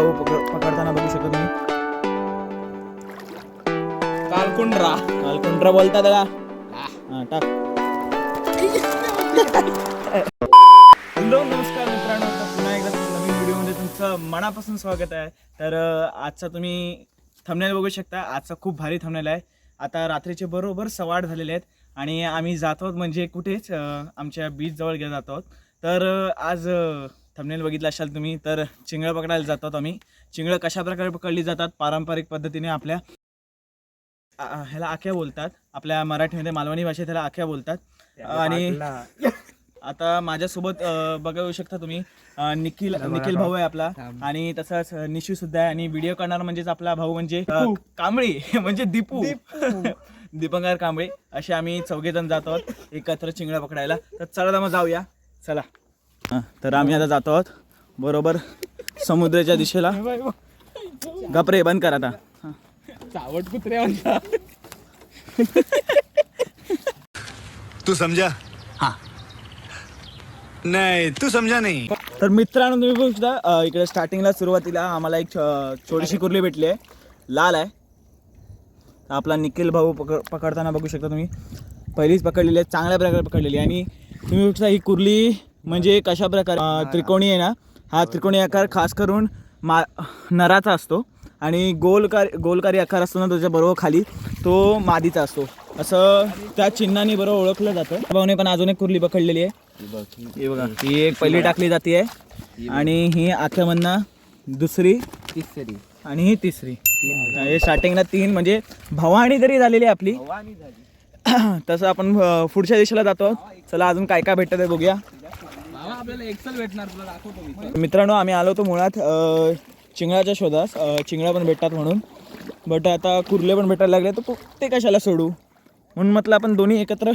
भाऊ पकड पकडताना बघू शकता तुम्ही. कालकुंड्रा. कालकुंट्रा बोलतात का हां. टाक. हॅलो नमस्कार मित्रांनो. पुन्हा एकदा नवीन व्हिडिओमध्ये तुमचं मनापासून स्वागत आहे. तर आजचा तुम्ही थंबनेल बघू शकता. आजचा खूप भारी थंबनेल आहे. आता रात्रीचे बरोबर सवाड झालेले आहेत आणि आम्ही जात आहोत म्हणजे कुठेच आमच्या बीचजवळ गेलो जात आहोत. तर आज थंबनेल बघितलं असाल तुम्ही तर चिंगळं पकडायला जात आम्ही. चिंगळं कशा प्रकारे पकडली जातात? पारंपरिक पद्धतीने आपल्या ह्याला आख्या बोलतात. आपल्या मराठीमध्ये मालवणी भाषेत ह्याला आख्या बोलतात. आणि आता माझ्यासोबत बघू शकता तुम्ही निखिल निखिल भाऊ आहे आपला. आणि तसाच निशू सुद्धा आहे. आणि व्हिडिओ करणार म्हणजेच आपला भाऊ म्हणजे कांबळी. म्हणजे दीपू. दीपंकर कांबळे. असे आम्ही चौघे जण जात एकत्र चिंगडा पकडायला. तर चला मग जाऊया. चला. हा, तर आम्ही आता जातो आहोत बरोबर समुद्राच्या दिशेला. गपरे बंद कर आता. हा. चावट कुत्र्या तू समझा हाँ. नहीं तू समझा नहीं. तर मित्रांनो तुम्ही बघू शकता इकडे स्टार्टिंगला सुरुवातीला आम्हाला एक छोटीशी कुर्ली भेटली आहे. लाल आहे. आपला निखिल भाऊ पकड पकडताना बघू शकता तुम्ही. पहिलीच पकडलेली आहे चांगल्या प्रकारे पकडलेली आहे. आणि तुम्ही बघू शकता ही कुर्ली म्हणजे कशा प्रकारे अ, त्रिकोणी आहे ना हा त्रिकोणी आकार खास करून मा नराचा असतो आणि गोलकार गोलकारी आकार असतो ना त्याच्याबरोबर खाली तो मादीचा असतो. असं त्या चिन्हाने बरोबर ओळखलं जातं. भाऊने पण अजून एक कुर्ली पकडलेली आहे. हे बघा ही एक पहिली टाकली जाते आणि ही आख्यामधनं दुसरी तिसरी. आणि ही तिसरी. हे स्टार्टिंगला तीन म्हणजे भवानी तरी झालेली आहे आपली तसं आपण पुढच्या दिशेला जातो. चला अजून काय काय भेटतं ते बघूया. आपल्याला एक्सेल भेटणार तुला दाखवतो मी. मित्रांनो आम्ही आलो होतो मुळात चिंगळाच्या शोधास. चिंगळा पण भेटतात म्हणून. बट आता कुर्ले पण भेटायला लागले तर ते कशाला सोडू? म्हणून म्हटलं आपण दोन्ही एकत्र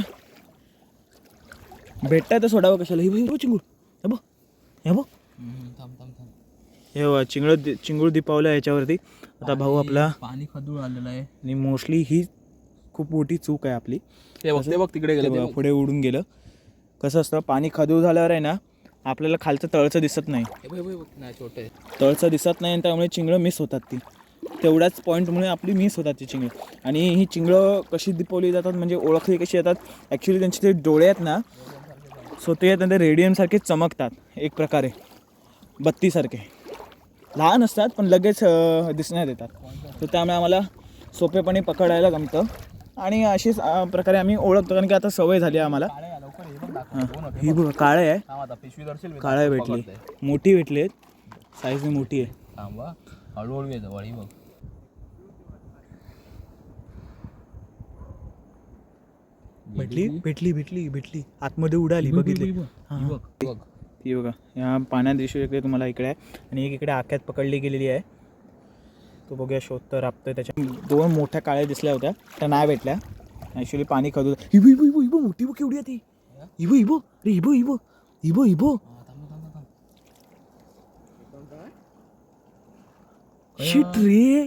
भेटताय तर सोडावं कशाला? हे बघ चिंगूळ. हे बघ हे थांब हे चिंगळ चिंगूळ दिपावलं याच्यावरती. आता भाऊ आपला पाणी खदूळ आलेलं आहे. आणि मोस्टली ही खूप मोठी चूक आहे आपली. ते बघ तिकडे गेलं पुढे उडून गेलं. कसं असतं पाणी खादूळ झाल्यावर आहे ना आपल्याला खालचं तळचं दिसत नाही. छोटे. तळचं दिसत नाही आणि त्यामुळे चिंगळं मिस होतात ती. तेवढ्याच पॉईंटमुळे आपली मिस होतात ती चिंगळं. आणि ही चिंगळं कशी दिपवली जातात म्हणजे ओळखली कशी येतात ॲक्च्युली त्यांचे ते डोळे आहेत ना सो ते आहेत ना ते रेडियमसारखे चमकतात एक प्रकारे. बत्तीसारखे लहान असतात पण लगेच दिसण्यात येतात तर त्यामुळे आम्हाला सोपेपणे पकडायला जमतं. आणि अशीच प्रकारे आम्ही ओळखतो कारण की आता सवय झाली आहे आम्हाला. हे बघ होते. काळे आहे. थांब आता पिशवी धरशील भेटली. मोठी भेटली आहेत. साईजने मोठी आहे. थांब हा. हळूहळू येतो वळी बघ. भेटली? भेटली? भेटली भेटली आतमध्ये उडाली बघितली. हां, ही. बघ बघ. ती बघा या पाण्यात दिसू शकते तुम्हाला इकडे. आहे आणि एक इकडे आक्यात पकडली गेलेली आहे. तो बघूया शोधतं राबतोय त्याच्या. दोन मोठ्या काळ्या दिसल्या होत्या. त्या नाही भेटल्या. ॲक्च्युली पाणी खदू हिबो मोठी बघ केवढी आहे ती. हिबो हिबो रे हिबो हिबो हिबो हिबो हा, थांब थांब थांब शिट रे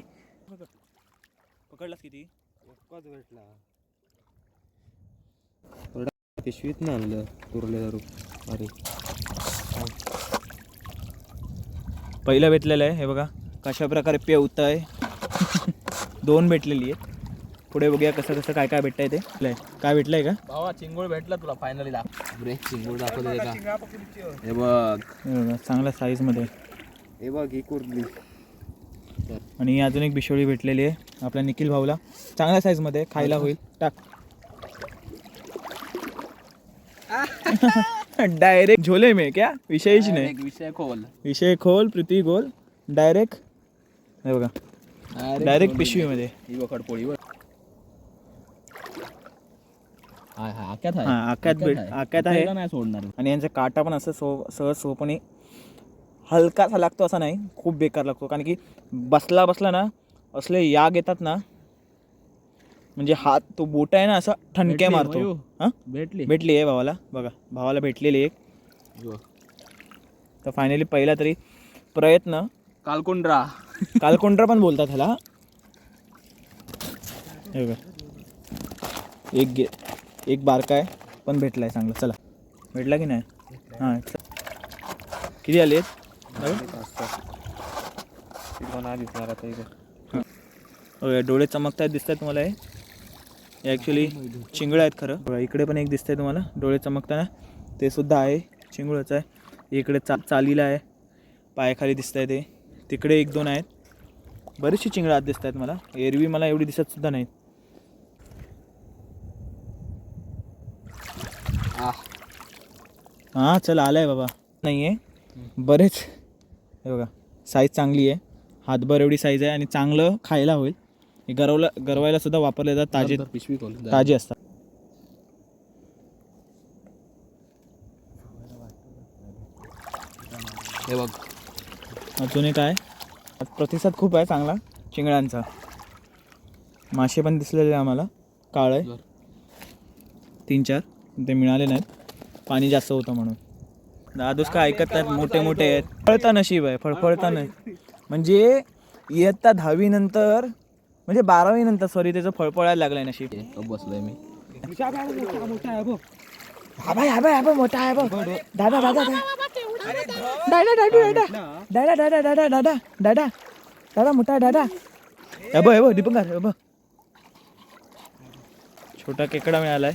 पकडलास किती पिशवीत ना आणलं तुरले दारू अरे पहिलं भेटलेलं आहे हे बघा. कशा प्रकारे पेवत आहे दोन भेटलेली आहे पुढे बघूया कसं कसं काय काय भेटतंय ते. काय भेटलंय का? भावा चिंगूळ भेटला तुला फायनली चिंगूळ दाखवतो का हे बघ. चांगल्या साईजमध्ये हे बघ ही कुर्ली. आणि अजून एक बिशोळी भेटलेली आहे आपल्या निखिल भाऊला. चांगल्या साईजमध्ये खायला होईल. टाक. डायरेक्ट झोले में क्या? विषयच नाही. एक विषय खोल. विषय खोल प्रीती गोल. डायरेक्ट हे बघा. डायरेक्ट पिशवीमध्ये. ही बघ खडपोळी बघ हाय हाय आक्यात आहे. हा आक्यात भेट आक्यात आहे. त्याला नाही सोडणार. आणि यांचा काटा पण असं सो सहज सोपणे हलकासा लागतो असा नाही खूप बेकार लागतो. कारण की बसला बसला ना असले याग येतात ना म्हणजे हात तो बोट आहे ना असा ठणक्या मारतो. हां? भेटली. भेटली आहे भावाला. बघा भावाला भेटलेली एक तर फायनली पहिला तरी प्रयत्न. कालकुंड्रा. कालकोंड्रा पण बोलतात ह्याला. एक गे एक बारका आहे पण भेटला आहे चांगला. चला. भेटला की नाही? हां किती आले दिसणार आता बघा, डोळे चमकत आहेत दिसतात तुम्हाला हे? ॲक्च्युली चिंगळं आहेत खरं. बघा, इकडे पण एक दिसतंय तुम्हाला. डोळे चमकताना. ते सुद्धा आहे. चिंगळच आहे. इकडे चा चालीला आहे. पायाखाली दिसत आहे ते. तिकडे एक दोन आहेत. बरीचशी चिंगळं आत दिसत आहेत मला. एरवी मला एवढी दिसत सुद्धा नाहीत. हां चल आलाय बाबा. नाही आहे बरेच. हे बघा साईज चांगली आहे. हातभर एवढी साईज आहे आणि चांगलं खायला होईल. हे गरवला गरवायला सुद्धा वापरले जातात. ताजे पिशवी ताजे असतात. हे बघ. अजून एक आहे प्रतिसाद खूप आहे चांगला चिंगळ्यांचा. मासे पण दिसलेले आम्हाला. काळे. बर. तीन चार. ते मिळाले नाहीत. पाणी जास्त होतं म्हणून. दादूस काय ऐकत आहेत मोठे मोठे आहेत. फळता नशीब आहे फळफळता नाही. म्हणजे इयत्ता दहावीनंतर म्हणजे बारावीनंतर सॉरी त्याचं फळफळायला लागलं आहे नशीब. बसलोय मी. मोठा दादा दादा दादा. मोठा आहे. दादा छोटा केकडा मिळालाय.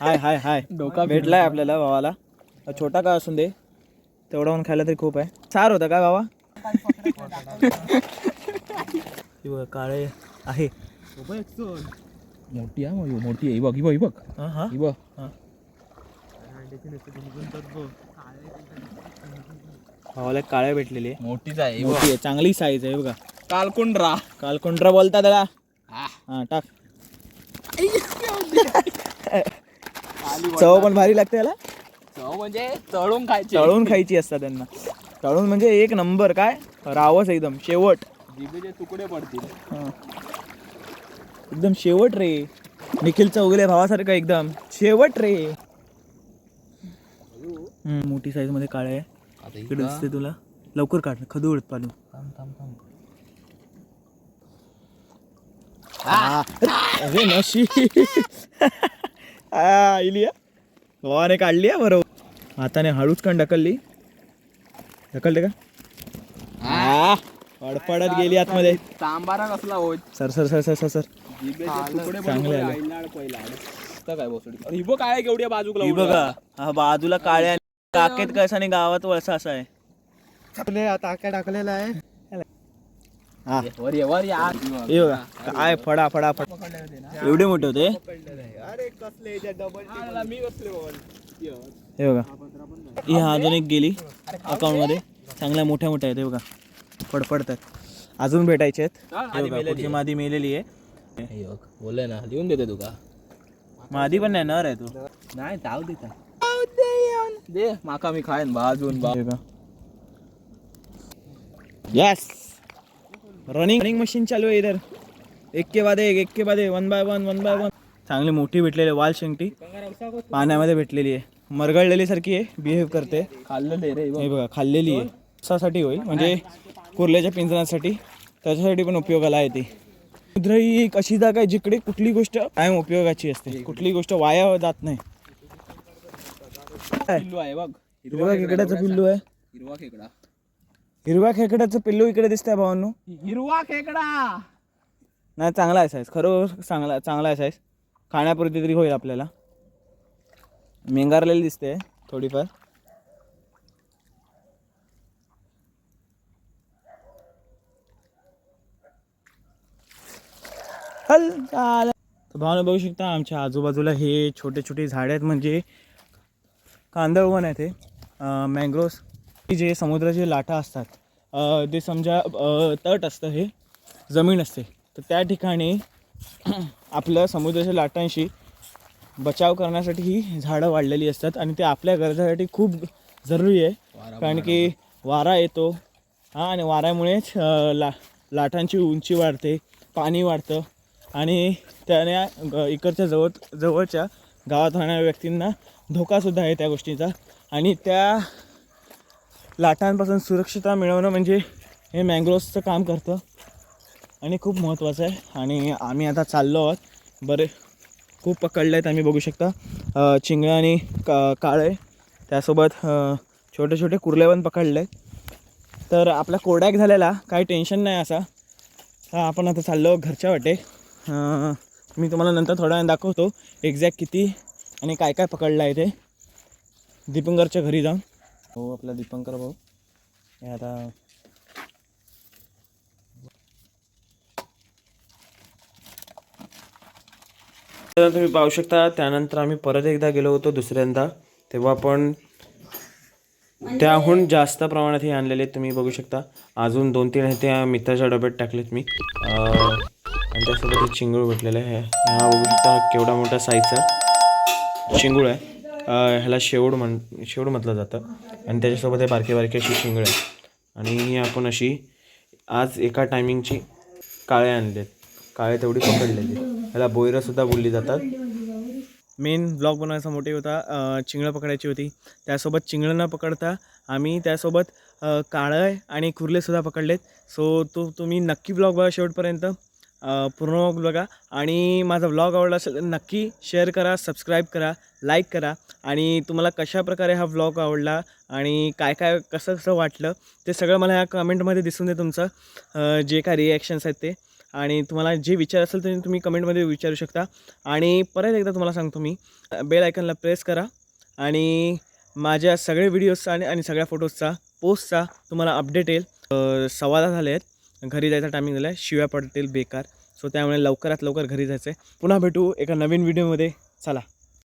हाय हाय हाय. डोका भेटलाय आपल्याला भावाला. छोटा का असून दे. तेवढा म्हणून खायला तरी खूप आहे. चार होता का भावा? काळे आहे. मोठी आहे मग मोठी आहे. बघ ही बघ ही बघ. बघ. भावाला एक काळ्या भेटलेली आहे. मोठीच आहे मोठी आहे चांगली साईज आहे बघा. कालकुंड्रा. काल कोंड्रा बोलता त्याला. हा टाक. चव पण भारी लागते त्याला चव म्हणजे तळून खायची. तळून खायची असतात त्यांना. तळून म्हणजे एक नंबर काय? रावस एकदम शेवट. जिभेचे तुकडे पडतील. एकदम शेवट रे. निखिल चौगले भावासारखं एकदम. शेवट रे. मोठी साईजमध्ये काळे आहे. इकडे दिसते तुला. लवकर काढ. खदू उडत पालू थांब थांब थांब. अरे नशी हा इलिया भावाने काढली आहे बरोबर. हाताने हळूच कण ढकलली. ढकलते का? हा. फडफडत गेली आतमध्ये. तांबारा कसला होत? Sir sir sir sir sir sir. चांगले आले. तर काय ही केवढ्या बाजूला बघा हा बाजूला काळ्या आणि काकेत कसा आणि गावात वळसा असा आहे. टाक्या टाकलेला आहे. हा. हे बघा काय फडा फडा फडा एवढे मोठे होते? अरे कसले डबल मी बसले हे बघा. ही हा अजून एक गेली अकाउंटमध्ये. चांगल्या मोठ्या मोठ्या आहेत हे बघा. फडफडतात. अजून भेटायचे आहेत. हे पुढची मादी मेलेली आहे. बोलले ना लिहून देते तुका. मादी पण नाही नर आहे तो. नाही ताव देता दे माका मी खायन भाजून बा. यस रनिंग रनिंग मशीन चालू आहे इधर. एक के बाद एक एक के बाद एक. One by one one by one चांगली मोठी भेटलेली आहे वाल शेंगटी पाण्यामध्ये भेटलेली आहे. मरगळलेली सारखी आहे. बिहेव करते. खाल्लं दे रे हे बघा. खाल्लेली आहे. साठी होईल? म्हणजे कुर्ल्याच्या पिंजरासाठी त्याच्यासाठी पण उपयोगाला आहे ती. समुद्र ही एक अशी जागा आहे जिकडे कुठली गोष्ट कायम उपयोगाची असते. कुठली गोष्ट वाया जात नाही. बघ. खेकड्याचं पिल्लू आहे. हिरवा खेकडा. हिरव्या खेकड्याचं पिल्लू इकडे दिसतंय भावांनो. हिरवा खेकडा. नाही चांगला आहे साईज खरं चांगला चांगला आहे साईज खाण्यापुरती तरी होईल आपल्याला. मेंगारलेली दिसते थोडीफार. हल चाल. तर भावना बघू शकता आमच्या आजूबाजूला हे छोटे छोटे झाडे आहेत म्हणजे कांदळवन आहे ते. मँग्रोव्स जे समुद्राचे लाटा असतात ते समजा तट असतं हे जमीन असते तर त्या ठिकाणी आपल्या समुद्राच्या लाटांशी बचाव करण्यासाठी ही झाडं वाढलेली असतात आणि ते आपल्या गरजासाठी खूप जरुरी आहे. कारण की वारा येतो हां आणि वाऱ्यामुळेच ला लाटांची उंची वाढते पाणी वाढतं आणि त्याने इकडच्या जवळ जवळच्या गावात राहणाऱ्या व्यक्तींना धोकासुद्धा आहे त्या गोष्टीचा. आणि त्या लाटांपासून सुरक्षितता मिळवणं म्हणजे हे मँग्रोव्सचं काम करतं. आणि खूप महत्त्वाचं आहे. आणि आम्ही आता चाललो आहोत. बरे खूप पकडले आहेत आम्ही बघू शकता. चिंगळं आणि का काळे त्यासोबत छोटे छोटे कुर्ले पण पकडले तर आपला कोरडॅक झालेला काही टेन्शन नाही असा. आपण आता चाललो घरच्या वाटे. मी तुम्हाला नंतर थोड्या वेळ दाखवतो एक्झॅक्ट किती आणि काय काय पकडलं आहे ते. दीपंकरच्या घरी जाऊन. हो आपला दीपंकर भाऊ. हे आता तुम्ही पाहू शकता त्यानंतर आम्ही परत एकदा गेलो होतो दुसऱ्यांदा तेव्हा पण त्याहून जास्त प्रमाणात हे आणलेले तुम्ही बघू शकता. अजून दोन तीन आहे त्या मित्राच्या डब्यात टाकलेत मी. अं, आणि त्यासोबत हे चिंगूळ भेटलेलं आहे. हा बघू शकता केवढा मोठा साईजचा चिंगूळ आहे. ह्याला शेवड म्हण शेवड म्हटलं जातं. आणि त्याच्यासोबत हे बारके बारके अशी शिंगळे. आणि ही आपण अशी आज एका टायमिंगची काळे आणलेत. काळे तेवढी पकडलेली. ह्याला बोयरंसुद्धा बोलली जातात. मेन ब्लॉग बनवायचा मोठी होता चिंगळं पकडायची होती. त्यासोबत चिंगळं न पकडता आम्ही त्यासोबत काळं आणि कुर्लेसुद्धा पकडलेत. सो तो तुम्ही नक्की ब्लॉग बघा शेवटपर्यंत. पूर्ण ब्लॉग बघा. आणि माझा व्लॉग आवडला असेल तर नक्की शेअर करा सबस्क्राईब करा लाईक करा. आणि तुम्हाला कशाप्रकारे हा व्लॉग आवडला आणि काय काय कसं कसं वाटलं ते सगळं मला ह्या कमेंटमध्ये दिसून दे तुमचं. जे काय रिॲक्शन्स आहेत ते. आणि तुम्हाला जे विचार असेल ते तुम्ही कमेंटमध्ये विचारू शकता. आणि परत एकदा तुम्हाला सांगतो मी बेल आयकनला प्रेस करा. आणि माझ्या सगळे व्हिडिओजचा आणि आणि सगळ्या फोटोजचा पोस्टचा तुम्हाला अपडेट येईल. संवादा झाले आहेत. घरी जायचा टायमिंग झाला आहे शिव्या पडतील बेकार. सो त्यामुळे लवकरात लवकर घरी जायचं आहे पुन्हा भेटू एका नवीन व्हिडिओमध्ये चला.